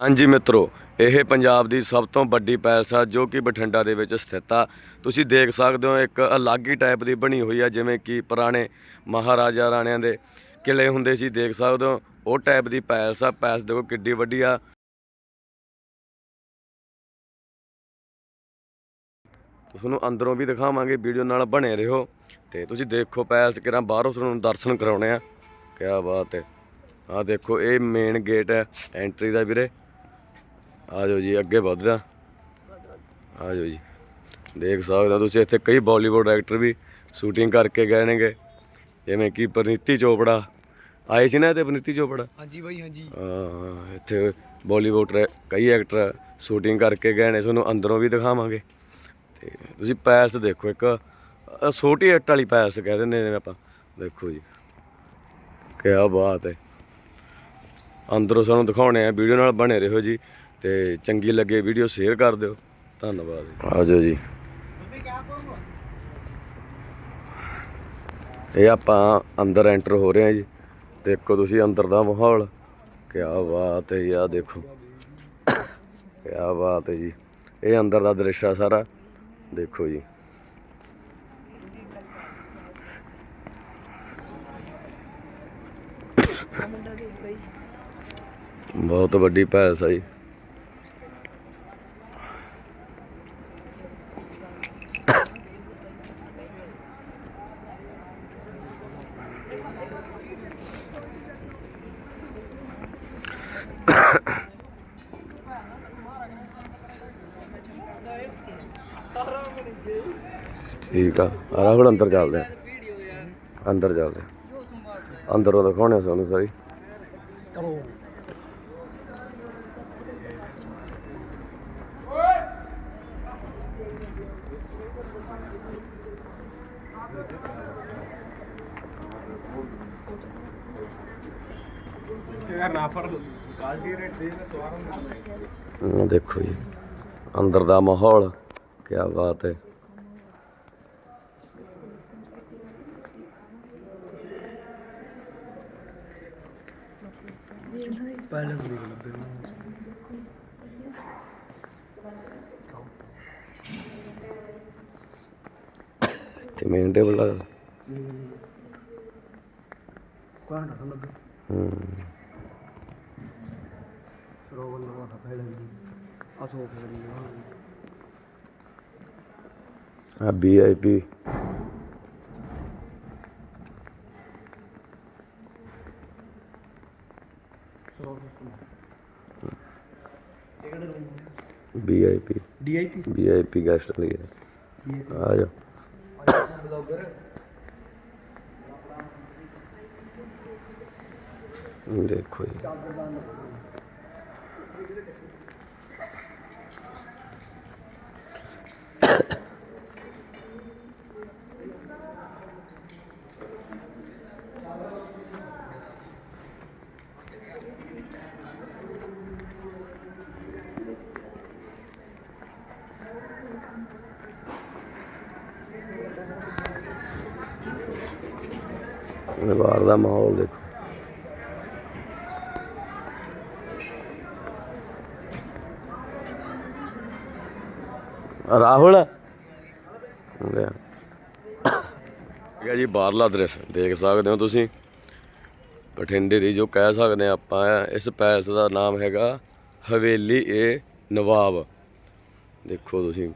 ਹਾਂਜੀ ਮਿੱਤਰੋ, ਇਹ ਪੰਜਾਬ ਦੀ ਸਭ ਤੋਂ ਵੱਡੀ ਪੈਲਸ ਆ, ਜੋ ਕਿ ਬਠਿੰਡਾ ਦੇ ਵਿੱਚ ਸਥਿਤ ਆ। ਤੁਸੀਂ ਦੇਖ ਸਕਦੇ ਹੋ, ਇੱਕ ਅਲੱਗ ਹੀ ਟਾਈਪ ਦੀ ਬਣੀ ਹੋਈ ਆ, ਜਿਵੇਂ ਕਿ ਪੁਰਾਣੇ ਮਹਾਰਾਜਾ ਰਾਣਿਆਂ ਦੇ ਕਿਲੇ ਹੁੰਦੇ ਸੀ, ਦੇਖ ਸਕਦੇ ਹੋ, ਉਹ ਟਾਈਪ ਦੀ ਪੈਲਸ ਆ। ਪੈਲਸ ਦੇਖੋ ਕਿੱਡੀ ਵੱਡੀ ਆ। ਤੁਹਾਨੂੰ ਅੰਦਰੋਂ ਵੀ ਦਿਖਾਵਾਂਗੇ, ਵੀਡੀਓ ਨਾਲ ਬਣੇ ਰਹੋ। ਤੇ ਤੁਸੀਂ ਦੇਖੋ ਪੈਲਸ ਕਿਰਾਂ ਬਾਹਰੋਂ ਤੁਹਾਨੂੰ ਦਰਸ਼ਨ ਕਰਾਉਣੇ ਆ। ਕਿਆ ਬਾਤ ਹੈ। ਆ ਦੇਖੋ, ਇਹ ਮੇਨ ਗੇਟ ਹੈ ਐਂਟਰੀ ਦਾ ਵੀਰੇ। ਆ ਜਾਓ ਜੀ ਅੱਗੇ ਵਧਦਾ। ਆ ਜਾਓ ਜੀ। ਦੇਖ ਸਕਦੇ ਤੁਸੀਂ ਇੱਥੇ ਕਈ ਬਾਲੀਵੁੱਡ ਐਕਟਰ ਵੀ ਸ਼ੂਟਿੰਗ ਕਰਕੇ ਗਏ ਨੇਗੇ। ਜਿਵੇਂ ਕਿ ਪਰਨੀਤੀ ਚੋਪੜਾ। ਆਏ ਸੀ ਨਾ ਤੇ ਪਰਨੀਤੀ ਚੋਪੜਾ? ਹਾਂਜੀ ਬਾਈ ਹਾਂਜੀ। ਹਾਂ ਇੱਥੇ ਬਾਲੀਵੁੱਡ ਕਈ ਐਕਟਰ ਸ਼ੂਟਿੰਗ ਕਰਕੇ ਗਏ ਨੇ ਤੁਹਾਨੂੰ ਅੰਦਰੋਂ ਵੀ ਦਿਖਾਵਾਂਗੇ। ਤੇ ਤੁਸੀਂ ਪੈਲਸ ਦੇਖੋ ਇੱਕ ਛੋਟੀ ਇੱਟ ਵਾਲੀ ਪੈਲਸ ਕਹਿ ਦਿੰਦੇ ਨੇ ਆਪਾਂ। ਦੇਖੋ ਜੀ ਕਿਆ ਬਾਤ ਹੈ। ਅੰਦਰੋਂ ਸਾਨੂੰ ਦਿਖਾਉਣੇ ਆ ਵੀਡੀਓ ਨਾਲ ਬਣੇ ਰਹੋ ਜੀ। ਤੇ ਚੰਗੀ ਲੱਗੇ ਵੀਡੀਓ ਸ਼ੇਅਰ ਕਰ ਦਿਓ। ਧੰਨਵਾਦ ਆ ਜਾਓ ਜੀ। ਇਹ ਆਪਾਂ ਅੰਦਰ ਐਂਟਰ ਹੋ ਰਹੇ ਹਾਂ ਜੀ। ਦੇਖੋ ਤੁਸੀਂ ਅੰਦਰ ਦਾ ਮਾਹੌਲ। ਕਿਆ ਬਾਤ ਹੈ ਯਾ ਦੇਖੋ। ਕਿਆ ਬਾਤ ਹੈ ਜੀ। ਇਹ ਅੰਦਰ ਦਾ ਦ੍ਰਿਸ਼ ਆ ਸਾਰਾ। ਦੇਖੋ ਜੀ। ਬਹੁਤ ਵੱਡੀ ਪੈਲਸ ਆ ਜੀ। ਠੀਕ ਆ ਆ ਰਾਹੁਲ ਅੰਦਰ ਚੱਲਦੇ ਆ। ਅੰਦਰ ਚੱਲਦੇ ਆ। ਅੰਦਰੋਂ ਦਿਖਾਉਣੇ ਸਾਨੂੰ ਸਾਰੀ। ਕਰੋ ਦੇਖੋ ਜੀ ਅੰਦਰ ਦਾ ਮਾਹੌਲ ਕੀ ਬਾਤ ਹੈ। ਪੈਲਸ ਦੇਖ ਲੱਭੇ ਤੇ ਮੇਨ ਟੇਬਲ ਲੱਭੇ। ਹੂੰ ਤਾਂ ਪੈਲਸ ਦੀ ਆ ਸੋਫੇ ਦੀ ਆ? VIP VIP DIP VIP guest ਲਈ ਆ ਬਲੌਗਰ ਦੇਖੋ ਜੀ। ਬਾਹਰ ਦਾ ਮਾਹੌਲ ਦੇਖੋ। ਰਾਹੁਲ? ਠੀਕ ਹੈ ਜੀ, ਬਾਹਰਲਾ ਦ੍ਰਿਸ਼, ਦੇਖ ਸਕਦੇ ਹੋ ਤੁਸੀਂ। ਬਠਿੰਡੇ ਦੀ ਜੋ ਕਹਿ ਸਕਦੇ ਹਾਂ ਆਪਾਂ, ਇਸ ਪੈਲਸ ਦਾ ਨਾਮ ਹੈਗਾ ਹਵੇਲੀ ਏ ਨਵਾਬ। ਦੇਖੋ ਤੁਸੀਂ,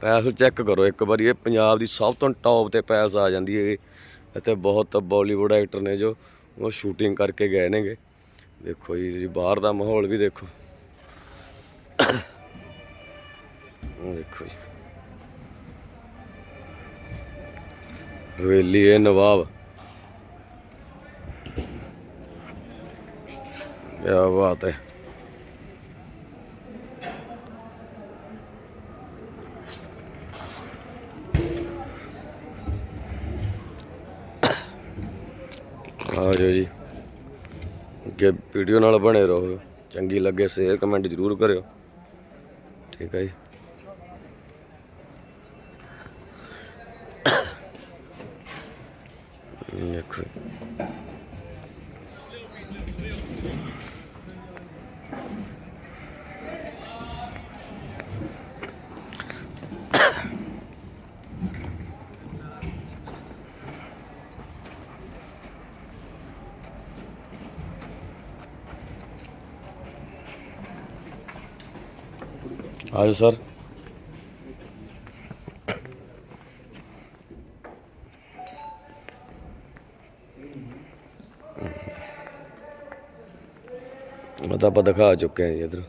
ਪੈਲਸ ਚੈੱਕ ਕਰੋ, ਇੱਕ ਵਾਰੀ ਇਹ ਪੰਜਾਬ ਦੀ ਸਭ ਤੋਂ ਟੌਪ ਤੇ ਪੈਲਸ ਆ ਜਾਂਦੀ ਹੈ ਇੱਥੇ ਬਹੁਤ ਬਾਲੀਵੁੱਡ ਐਕਟਰ ਨੇ ਜੋ, ਉਹ ਸ਼ੂਟਿੰਗ ਕਰਕੇ ਗਏ ਨੇਗੇ। ਦੇਖੋ ਜੀ ਜੀ ਬਾਹਰ ਦਾ ਮਾਹੌਲ ਵੀ ਦੇਖੋ। ਦੇਖੋ ਜੀ। ਹਵੇਲੀ ਹੈ ਨਵਾਬ। ਕੀ ਬਾਤ ਹੈ। ਆ ਜਾਓ ਜੀ। ਅੱਗੇ ਵੀਡੀਓ ਨਾਲ ਬਣੇ ਰਹੋ। ਚੰਗੀ ਲੱਗੇ ਸ਼ੇਅਰ ਕਮੈਂਟ ਜ਼ਰੂਰ ਕਰਿਓ। ਠੀਕ ਹੈ ਜੀ। ਦੇਖੋ ਆਜੋ ਸਰ ਉਹ ਤਾਂ ਆਪਾਂ ਦਿਖਾ ਚੁੱਕੇ ਹਾਂ ਜੀ ਇਧਰ